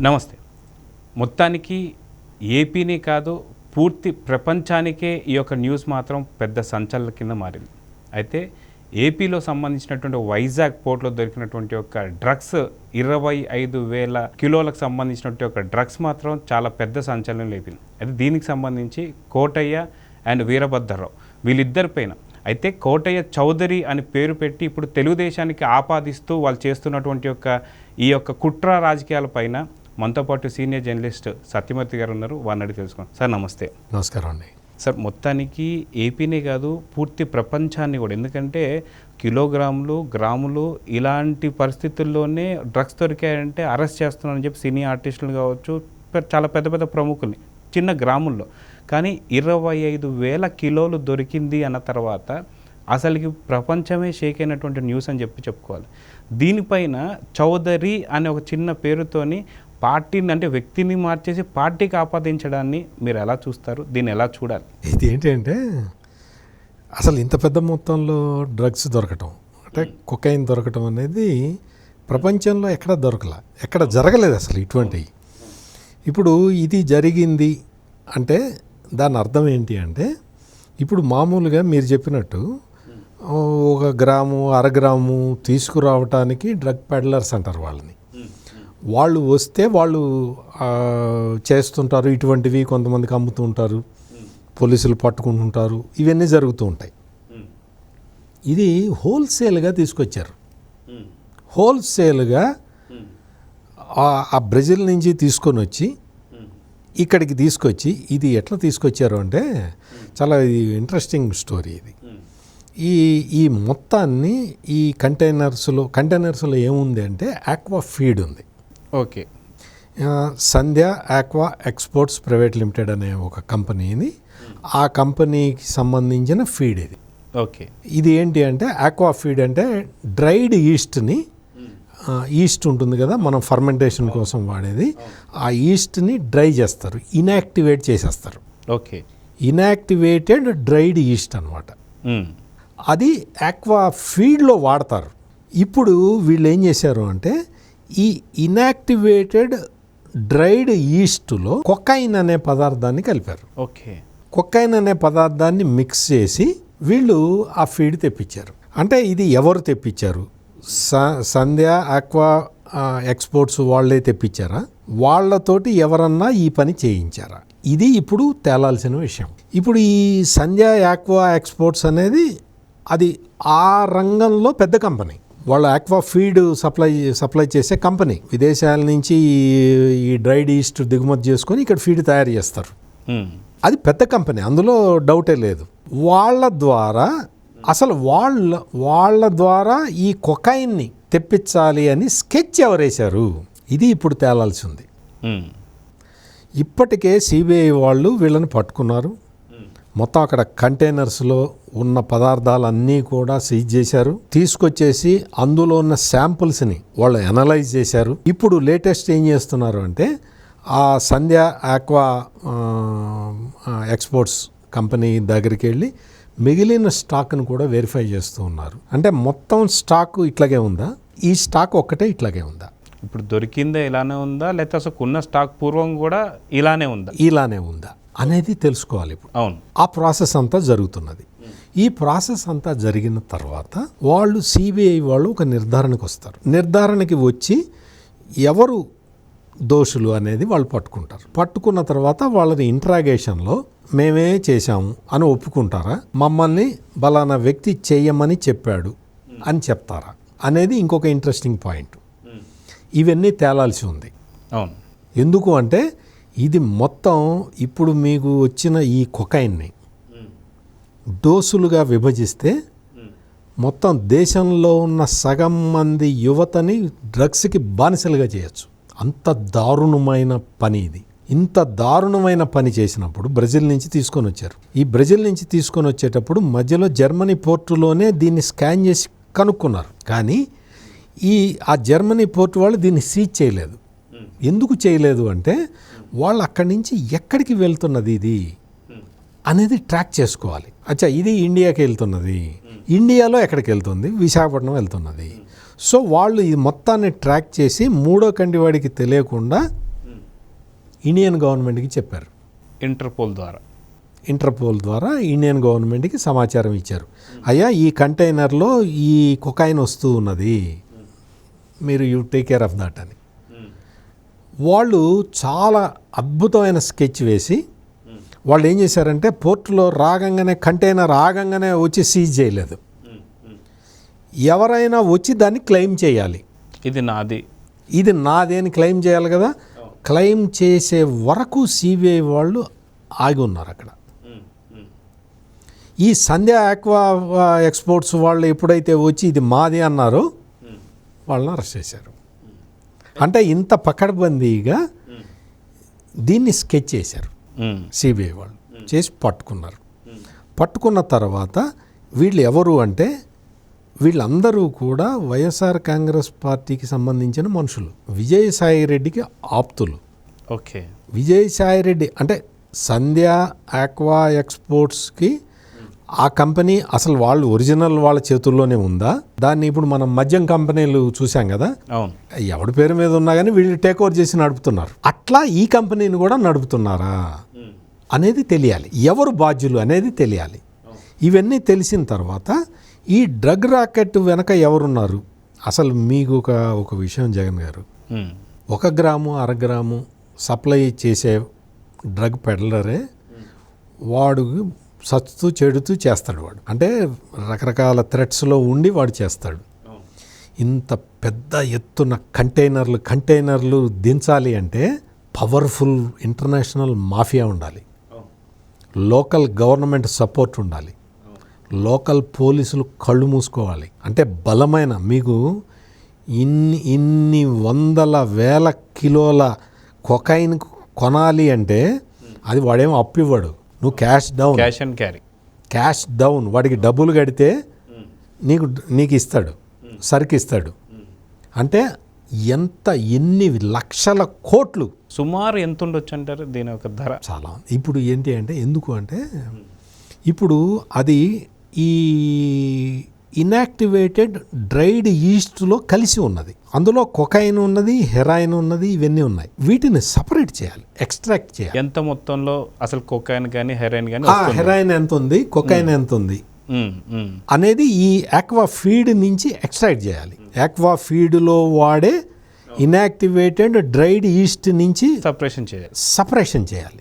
నమస్తే. మొత్తానికి ఏపీని కాదు పూర్తి ప్రపంచానికే ఈ యొక్క న్యూస్ మాత్రం పెద్ద సంచలన కింద మారింది. అయితే ఏపీలో సంబంధించినటువంటి వైజాగ్ పోర్ట్లో దొరికినటువంటి ఒక డ్రగ్స్ ఇరవై ఐదు వేల కిలోలకు సంబంధించినటువంటి ఒక డ్రగ్స్ మాత్రం చాలా పెద్ద సంచలనం లేపింది. అయితే దీనికి సంబంధించి కోటయ్య అండ్ వీరభద్రరావు వీళ్ళిద్దరి పైన అయితే కోటయ్య చౌదరి అని పేరు పెట్టి ఇప్పుడు తెలుగుదేశానికి ఆపాదిస్తూ వాళ్ళు చేస్తున్నటువంటి యొక్క ఈ యొక్క కుట్ర రాజకీయాల పైన మనతో పాటు సీనియర్ జర్నలిస్ట్ సత్యమూర్తి గారు ఉన్నారు. వారిని అడిగి తెలుసుకోండి సార్ నమస్తే. నమస్కారం అండి. సార్ మొత్తానికి ఏపీనే కాదు పూర్తి ప్రపంచాన్ని కూడా. ఎందుకంటే కిలోగ్రాములు గ్రాములు ఇలాంటి పరిస్థితుల్లోనే డ్రగ్స్ దొరికాయంటే అరెస్ట్ చేస్తున్నారని చెప్పి సినీ ఆర్టిస్టులు కావచ్చు చాలా పెద్ద పెద్ద ప్రముఖుల్ని చిన్న గ్రాముల్లో. కానీ ఇరవై ఐదు వేల కిలోలు దొరికింది అన్న తర్వాత అసలుకి ప్రపంచమే షేక్ అయినటువంటి న్యూస్ అని చెప్పి చెప్పుకోవాలి. దీనిపైన చౌదరి అనే ఒక చిన్న పేరుతోని పార్టీని అంటే వ్యక్తిని మార్చేసి పార్టీకి ఆపాదించడాన్ని మీరు ఎలా చూస్తారు? దీన్ని ఎలా చూడాలి? ఇది ఏంటంటే అసలు ఇంత పెద్ద మొత్తంలో డ్రగ్స్ దొరకటం అంటే కొకైన్ దొరకటం అనేది ప్రపంచంలో ఎక్కడ దొరకల ఎక్కడ జరగలేదు అసలు ఇటువంటివి. ఇప్పుడు ఇది జరిగింది అంటే దాని అర్థం ఏంటి అంటే ఇప్పుడు మామూలుగా మీరు చెప్పినట్టు ఒక గ్రాము అరగ్రాము తీసుకురావటానికి డ్రగ్ పెడ్లర్స్ అంటారు వాళ్ళని. వాళ్ళు వస్తే వాళ్ళు చేస్తుంటారు. ఇటువంటివి కొంతమందికి అమ్ముతూ ఉంటారు. పోలీసులు పట్టుకుంటుంటారు. ఇవన్నీ జరుగుతూ ఉంటాయి. ఇది హోల్సేల్గా తీసుకొచ్చారు. హోల్సేల్గా ఆ- ఆ బ్రెజిల్ నుంచి తీసుకొని వచ్చి ఇక్కడికి తీసుకొచ్చి ఇది ఎట్లా తీసుకొచ్చారు అంటే చాలా ఇది ఇంట్రెస్టింగ్ స్టోరీ ఇది. ఈ ఈ మొత్తాన్ని ఈ కంటైనర్స్లో కంటైనర్స్లో ఏముంది అంటే ఆక్వా ఫీడ్ ఉంది. Okay. Sandhya aqua exports private limited అనే ఒక కంపెనీని ఆ కంపెనీకి సంబంధించిన ఫీడ్ ఇది. ఓకే. ఇది ఏంటి అంటే ఆక్వా ఫీడ్ అంటే డ్రైడ్ ఈస్ట్ని ఈస్ట్ ఉంటుంది కదా మనం ఫర్మెంటేషన్ కోసం వాడేది. ఆ ఈస్ట్ని డ్రై చేస్తారు ఇన్యాక్టివేట్ చేసేస్తారు. ఓకే. ఇన్యాక్టివేటెడ్ డ్రైడ్ ఈస్ట్ అనమాట మ్మ్. అది ఆక్వా ఫీడ్లో వాడతారు. ఇప్పుడు వీళ్ళు ఏం చేశారు అంటే ఈ ఇనాక్టివేటెడ్ డ్రైడ్ ఈస్ట్లో కొకైన్ అనే పదార్థాన్ని కలిపారు. ఓకే. కొకైన్ అనే పదార్థాన్ని మిక్స్ చేసి వీళ్ళు ఆ ఫీడ్ తెప్పించారు. అంటే ఇది ఎవరు తెప్పించారు? స- సంధ్య ఆక్వా ఎక్స్పోర్ట్స్ వాళ్ళే తెప్పించారా? వాళ్ళతోటి ఎవరన్నా ఈ పని చేయించారా? ఇది ఇప్పుడు తేలాల్సిన విషయం. ఇప్పుడు ఈ సంధ్య ఆక్వా ఎక్స్పోర్ట్స్ అనేది అది ఆ రంగంలో పెద్ద కంపెనీ వాళ్ళు ఆక్వా ఫీడ్ సప్లై సప్లై చేసే కంపెనీ విదేశాల నుంచి ఈ- డ్రైడ్ ఈస్ట్ దిగుమతి చేసుకొని ఇక్కడ ఫీడ్ తయారు చేస్తారు. మ్మ్. అది పెద్ద కంపెనీ అందులో డౌటే లేదు. వాళ్ళ ద్వారా అసలు వాళ్ళ వాళ్ళ ద్వారా ఈ కొకైన్ని తెప్పించాలి అని స్కెచ్ ఎవరేశారు ఇది ఇప్పుడు తేలాల్సి ఉంది. మ్మ్. ఇప్పటికే సిబిఐ వాళ్ళు వీళ్ళని పట్టుకున్నారు. మొత్తం అక్కడ కంటైనర్స్లో ఉన్న పదార్థాలన్నీ కూడా సీజ్ చేశారు. తీసుకొచ్చేసి అందులో ఉన్న శాంపుల్స్ని వాళ్ళు అనలైజ్ చేశారు. ఇప్పుడు లేటెస్ట్ ఏం చేస్తున్నారు అంటే ఆ సంధ్య ఆక్వా ఎక్స్పోర్ట్స్ కంపెనీ దగ్గరికి వెళ్ళి మిగిలిన స్టాక్ను కూడా వెరిఫై చేస్తూ ఉన్నారు. అంటే మొత్తం స్టాక్ ఇట్లాగే ఉందా? ఈ స్టాక్ ఒక్కటే ఇట్లాగే ఉందా? ఇప్పుడు దొరికిందే ఇలానే ఉందా? లేకపోతే అసలు ఉన్న స్టాక్ పూర్వం కూడా ఇలానే ఉందా? ఇలానే ఉందా? అనేది తెలుసుకోవాలి ఇప్పుడు. అవును. ఆ ప్రాసెస్ అంతా జరుగుతున్నది. ఈ ప్రాసెస్ అంతా జరిగిన తర్వాత వాళ్ళు సిబిఐ వాళ్ళు ఒక నిర్ధారణకు వస్తారు. నిర్ధారణకి వచ్చి ఎవరు దోషులు అనేది వాళ్ళు పట్టుకుంటారు. పట్టుకున్న తర్వాత వాళ్ళని ఇంట్రాగేషన్లో మేమే చేశాము అని ఒప్పుకుంటారా? మమ్మల్ని బలానా వ్యక్తి చేయమని చెప్పాడు అని చెప్తారా? అనేది ఇంకొక ఇంట్రెస్టింగ్ పాయింట్ ఇవన్నీ తేలాల్సి ఉంది. అవును. ఎందుకు అంటే ఇది మొత్తం ఇప్పుడు మీకు వచ్చిన ఈ కొకైన్ని డోసులుగా విభజిస్తే మొత్తం దేశంలో ఉన్న సగం మంది యువతని డ్రగ్స్కి బానిసలుగా చేయొచ్చు. అంత దారుణమైన పని ఇది. ఇంత దారుణమైన పని చేసినప్పుడు బ్రెజిల్ నుంచి తీసుకొని వచ్చారు. ఈ బ్రెజిల్ నుంచి తీసుకొని వచ్చేటప్పుడు మధ్యలో జర్మనీ పోర్టులోనే దీన్ని స్కాన్ చేసి కనుక్కున్నారు. కానీ ఈ ఆ జర్మనీ పోర్టు వాళ్ళు దీన్ని సీజ్ చేయలేదు. ఎందుకు చేయలేదు అంటే వాళ్ళు అక్కడి నుంచి ఎక్కడికి వెళ్తున్నది ఇది? అనేది ట్రాక్ చేసుకోవాలి. అచ్చా ఇది ఇండియాకి వెళ్తున్నది. ఇండియాలో ఎక్కడికి వెళ్తుంది? విశాఖపట్నం వెళ్తున్నది. సో వాళ్ళు ఈ మొత్తాన్ని ట్రాక్ చేసి మూడో కంటి వాడికి తెలియకుండా ఇండియన్ గవర్నమెంట్కి చెప్పారు. ఇంటర్పోల్ ద్వారా. ఇంటర్పోల్ ద్వారా ఇండియన్ గవర్నమెంట్కి సమాచారం ఇచ్చారు. అయ్యా ఈ కంటైనర్లో ఈ కొకాయిన్ వస్తూ ఉన్నది. మీరు you take care of that అని. వాళ్ళు చాలా అద్భుతమైన స్కెచ్ వేసి వాళ్ళు ఏం చేశారంటే పోర్టులో రాగంగానే కంటైనర్ ఆగంగానే వచ్చి సీజ్ చేయలేదు. ఎవరైనా వచ్చి దాన్ని క్లెయిమ్ చేయాలి. ఇది నాది. ఇది నాదే అని క్లెయిమ్ చేయాలి కదా? క్లెయిమ్ చేసే వరకు సిబిఐ వాళ్ళు ఆగి ఉన్నారు అక్కడ. ఈ సంధ్య ఆక్వా ఎక్స్పోర్ట్స్ వాళ్ళు ఎప్పుడైతే వచ్చి ఇది మాది అన్నారో వాళ్ళని అరెస్ట్ చేశారు. అంటే ఇంత పకడ్బందీగా దీన్ని స్కెచ్ చేశారు. సిబిఐ వాళ్ళు. చేసి పట్టుకున్నారు. పట్టుకున్న తర్వాత వీళ్ళు ఎవరు అంటే వీళ్ళందరూ కూడా వైఎస్ఆర్ కాంగ్రెస్ పార్టీకి సంబంధించిన మనుషులు. విజయసాయి రెడ్డికి ఆప్తులు. ఓకే. విజయసాయి రెడ్డి అంటే సంధ్య ఆక్వా ఎక్స్పోర్ట్స్కి ఆ కంపెనీ అసలు వాళ్ళు ఒరిజినల్ వాళ్ళ చేతుల్లోనే ఉందా? దాన్ని ఇప్పుడు మనం మద్యం కంపెనీలు చూసాం కదా? అవును. ఎవడి పేరు మీద ఉన్నా కానీ వీళ్ళు టేక్ ఓవర్ చేసి నడుపుతున్నారు. అట్లా ఈ కంపెనీని కూడా నడుపుతున్నారా? అనేది తెలియాలి. ఎవరు బాధ్యులు అనేది తెలియాలి. ఇవన్నీ తెలిసిన తర్వాత ఈ డ్రగ్ రాకెట్ వెనక ఎవరున్నారు? అసలు మీకు ఒక ఒక విషయం జగన్ గారు. ఒక గ్రాము అర గ్రాము సప్లై చేసే డ్రగ్ పెడలరే. వాడు సచ్చుతూ చెడుతూ చేస్తాడు వాడు. అంటే రకరకాల థ్రెట్స్లో ఉండి వాడు చేస్తాడు. ఇంత పెద్ద ఎత్తున కంటైనర్లు కంటైనర్లు దించాలి అంటే పవర్ఫుల్ ఇంటర్నేషనల్ మాఫియా ఉండాలి. లోకల్ గవర్నమెంట్ సపోర్ట్ ఉండాలి. లోకల్ పోలీసులు కళ్ళు మూసుకోవాలి. అంటే బలమైన మీకు ఇన్ని ఇన్ని వందల వేల కిలోల కొకైన్ కొనాలి అంటే అది వాడేమో అప్పివ్వడు. నువ్వు cash down cash and carry cash down వాడికి డబ్బులు కడితే నీకు నీకు ఇస్తాడు. సరికి ఇస్తాడు. అంటే ఎంత ఎన్ని లక్షల కోట్లు? సుమారు ఎంత ఉండొచ్చు అంటారు దీని ఒక ధర. చాలా. ఇప్పుడు ఏంటి అంటే ఎందుకు అంటే ఇప్పుడు అది ఈ ఇనాక్టివేటెడ్ డ్రైడ్ ఈస్ట్లో కలిసి ఉన్నది. అందులో కొకైన్ ఉన్నది హెరాయిన్ ఉన్నది ఇవన్నీ ఉన్నాయి. వీటిని సపరేట్ చేయాలి ఎక్స్ట్రాక్ట్ చేయాలి. ఎంత మొత్తంలో అసలు కొకాయిన్ కానీ హెరైన్ కానీ హెరాయిన్ ఎంత ఉంది కొకైన్ ఎంత ఉంది? అనేది ఈ ఆక్వా ఫీడ్ నుంచి ఎక్స్ట్రాక్ట్ చేయాలి. ఆక్వా ఫీడ్లో వాడే ఇనాక్టివేటెడ్ డ్రైడ్ ఈస్ట్ నుంచి సపరేషన్ చేయాలి. సపరేషన్ చేయాలి.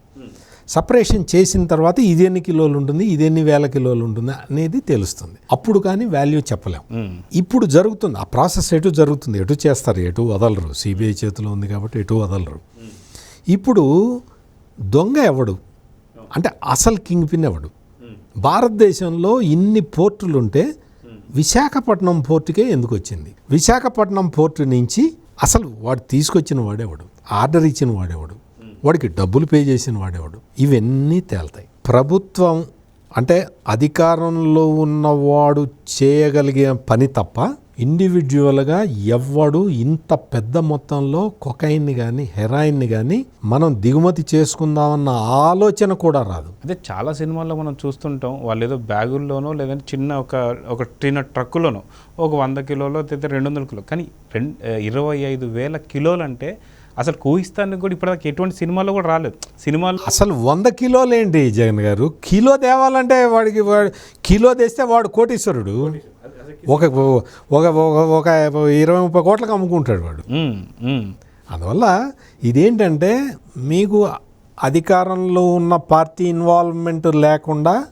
సపరేషన్ చేసిన తర్వాత ఇది ఎన్ని కిలోలు ఉంటుంది ఇది ఎన్ని వేల కిలోలు ఉంటుంది అనేది తెలుస్తుంది. అప్పుడు కానీ వాల్యూ చెప్పలేం. ఉమ్, ఇప్పుడు జరుగుతుంది. ఆ ప్రాసెస్ ఎటు జరుగుతుంది? ఎటు చేస్తారు? ఎటు వదలరు? సిబిఐ చేతిలో ఉంది కాబట్టి ఎటు వదలరు? ఇప్పుడు దొంగ ఎవడు? అంటే అసలు కింగ్ పిన్ ఎవడు భారతదేశంలో ఇన్ని పోర్టులు ఉంటే విశాఖపట్నం పోర్టుకే ఎందుకు వచ్చింది? విశాఖపట్నం పోర్టు నుంచి అసలు వాడు తీసుకొచ్చిన వాడేవాడు? ఆర్డర్ ఇచ్చిన వాడేవాడు? వాడికి డబ్బులు పే చేసిన వాడేవాడు. ఇవన్నీ తేలుతాయి. ప్రభుత్వం అంటే అధికారంలో ఉన్నవాడు చేయగలిగే పని తప్ప ఇండివిజువల్గా ఎవ్వడు ఇంత పెద్ద మొత్తంలో కొకైన్ని కానీ హెరాయిన్ని కానీ మనం దిగుమతి చేసుకుందామన్న ఆలోచన కూడా రాదు. అదే చాలా సినిమాల్లో మనం చూస్తుంటాం వాళ్ళు ఏదో బ్యాగుల్లోనో లేదంటే చిన్న ఒక ఒక చిన్న ట్రక్కులోనో ఒక వంద కిలోలో లేదా రెండు వందల కిలో. కానీ రెండు ఇరవై ఐదు వేల కిలోలు అంటే అసలు కూయిస్తానికి కూడా ఇప్పటిదాకా ఎటువంటి సినిమాలో కూడా రాలేదు. సినిమాలు అసలు వంద కిలోలేంటి జగన్ గారు? కిలో తేవాలంటే వాడికి వాడు కిలో తెస్తే వాడు కోటీశ్వరుడు. ఒక ఒక ఒక- ఇరవై ముప్పై కోట్లకు అమ్ముకుంటాడు వాడు. అందువల్ల ఇదేంటంటే మీకు అధికారంలో ఉన్న పార్టీ ఇన్వాల్వ్మెంట్ లేకుండా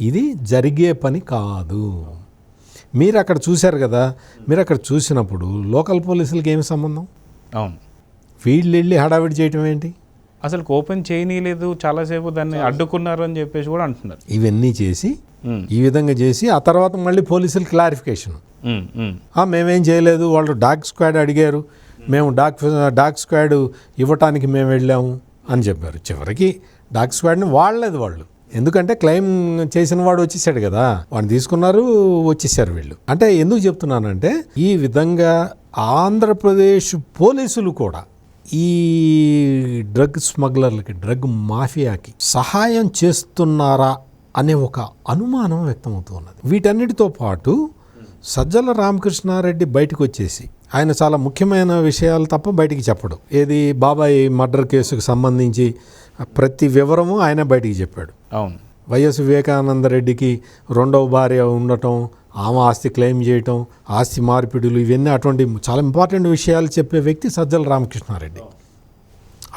ఇది జరిగే పని కాదు. మీరు అక్కడ చూశారు కదా మీరు అక్కడ చూసినప్పుడు లోకల్ పోలీసులకి ఏమి సంబంధం? అవును. వీళ్ళు వెళ్ళి హడావిడి చేయటం ఏంటి? అసలు ఓపెన్ చేయనీయలేదు చాలాసేపు దాన్ని అడ్డుకున్నారు అని చెప్పేసి కూడా అంటున్నారు. ఇవన్నీ చేసి ఈ విధంగా చేసి ఆ తర్వాత మళ్ళీ పోలీసులు క్లారిఫికేషన్. మేమేం చేయలేదు వాళ్ళు డాగ్ స్క్వాడ్ అడిగారు. మేము డాగ్ డాగ్ స్క్వాడ్ ఇవ్వటానికి మేము వెళ్ళాము అని చెప్పారు. చివరికి డాగ్ స్క్వాడ్ని వాడలేదు వాళ్ళు. ఎందుకంటే క్లెయిమ్ చేసిన వాడు వచ్చేసాడు కదా. వాడిని తీసుకున్నారు వచ్చేసారు వీళ్ళు. అంటే ఎందుకు చెప్తున్నానంటే ఈ విధంగా ఆంధ్రప్రదేశ్ పోలీసులు కూడా ఈ డ్రగ్ స్మగ్లర్లకి డ్రగ్ మాఫియాకి సహాయం చేస్తున్నారా అనే ఒక అనుమానం వ్యక్తమవుతూ ఉన్నది వీటన్నిటితో పాటు సజ్జల రామకృష్ణారెడ్డి బయటకు వచ్చేసి ఆయన చాలా ముఖ్యమైన విషయాలు తప్ప బయటికి చెప్పడు. ఏది బాబాయ్ మర్డర్ కేసుకు సంబంధించి ప్రతి వివరము ఆయన బయటికి చెప్పాడు. అవును. వైఎస్ వివేకానంద రెడ్డికి రెండవ భార్య ఉండటం ఆమె ఆస్తి క్లెయిమ్ చేయటం ఆస్తి మార్పిడులు ఇవన్నీ అటువంటి చాలా ఇంపార్టెంట్ విషయాలు చెప్పే వ్యక్తి సజ్జల రామకృష్ణారెడ్డి.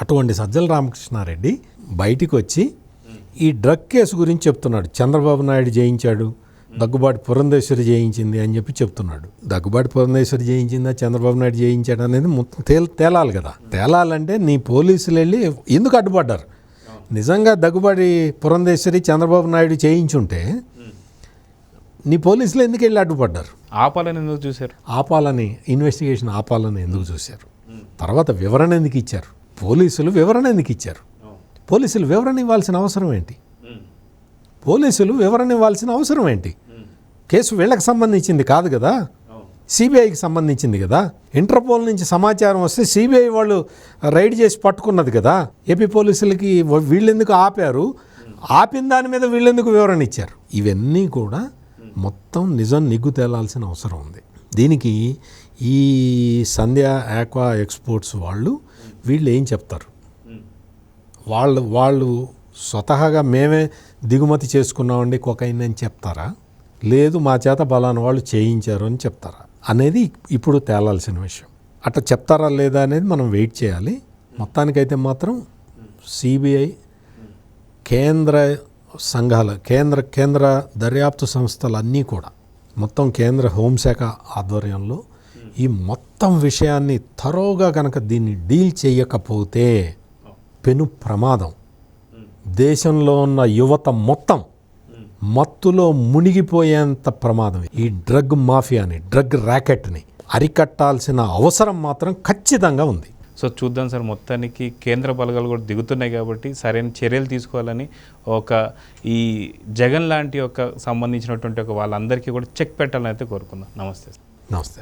అటువంటి సజ్జల రామకృష్ణారెడ్డి బయటికి వచ్చి ఈ డ్రగ్ కేసు గురించి చెప్తున్నాడు. చంద్రబాబు నాయుడు జయించాడు దగ్గుబాటి పురంధేశ్వరి జయించింది అని చెప్పి చెప్తున్నాడు. దగ్గుబాటి పురంధేశ్వరి జయించిందా చంద్రబాబు నాయుడు జయించాడు అనేది మొత్తం తేల్ తేలాలి కదా. తేలాలంటే నీ పోలీసులు వెళ్ళి ఎందుకు అడ్డుపడ్డారు? నిజంగా దగ్గుబాటి పురంధేశ్వరి చంద్రబాబు నాయుడు చేయించుంటే నీ పోలీసులు ఎందుకు వెళ్ళి అడ్డుపడ్డారు? ఆపాలని ఎందుకు చూశారు? ఆపాలని ఇన్వెస్టిగేషన్ ఆపాలని ఎందుకు చూశారు? తర్వాత వివరణ ఎందుకు ఇచ్చారు? పోలీసులు వివరణ ఎందుకు ఇచ్చారు? పోలీసులు వివరణ ఇవ్వాల్సిన అవసరం ఏంటి? పోలీసులు వివరణ ఇవ్వాల్సిన అవసరం ఏంటి? కేసు వీళ్ళకి సంబంధించింది కాదు కదా? సిబిఐకి సంబంధించింది కదా? ఇంటర్పోల్ నుంచి సమాచారం వస్తే సిబిఐ వాళ్ళు రైడ్ చేసి పట్టుకున్నది కదా? ఏపీ పోలీసులకి వీళ్ళెందుకు ఆపారు? ఆపిన దాని మీద వీళ్ళెందుకు వివరణ ఇచ్చారు? ఇవన్నీ కూడా మొత్తం నిజం నిగ్గు తేలాల్సిన అవసరం ఉంది. దీనికి ఈ సంధ్య ఆక్వా ఎక్స్పోర్ట్స్ వాళ్ళు వీళ్ళు ఏం చెప్తారు? వాళ్ళు వాళ్ళు స్వతహాగా మేమే దిగుమతి చేసుకున్నామండి కొకైన్ అని చెప్తారా? లేదు మా చేత బలాన్ని వాళ్ళు చేయించారు అని చెప్తారా? అనేది ఇప్పుడు తేలాల్సిన విషయం. అట్లా చెప్తారా లేదా అనేది మనం వెయిట్ చేయాలి. మొత్తానికైతే మాత్రం సిబిఐ కేంద్ర సంఘాలు కేంద్ర కేంద్ర దర్యాప్తు సంస్థలు అన్నీ కూడా మొత్తం కేంద్ర హోంశాఖ ఆధ్వర్యంలో ఈ మొత్తం విషయాన్ని తరోగా కనుక దీన్ని డీల్ చేయకపోతే పెను ప్రమాదం. దేశంలో ఉన్న యువత మొత్తం మత్తులో మునిగిపోయేంత ప్రమాదం. ఈ డ్రగ్ మాఫియాని డ్రగ్ ర్యాకెట్ని అరికట్టాల్సిన అవసరం మాత్రం ఖచ్చితంగా ఉంది. సో చూద్దాం సార్ మొత్తానికి కేంద్ర బలగాలు కూడా దిగుతున్నాయి కాబట్టి సరైన చర్యలు తీసుకోవాలని ఒక ఈ జగన్ లాంటి ఒక సంబంధించినటువంటి ఒక వాళ్ళందరికీ కూడా చెక్ పెట్టాలని అయితే కోరుకుందాం. నమస్తే సార్. నమస్తే.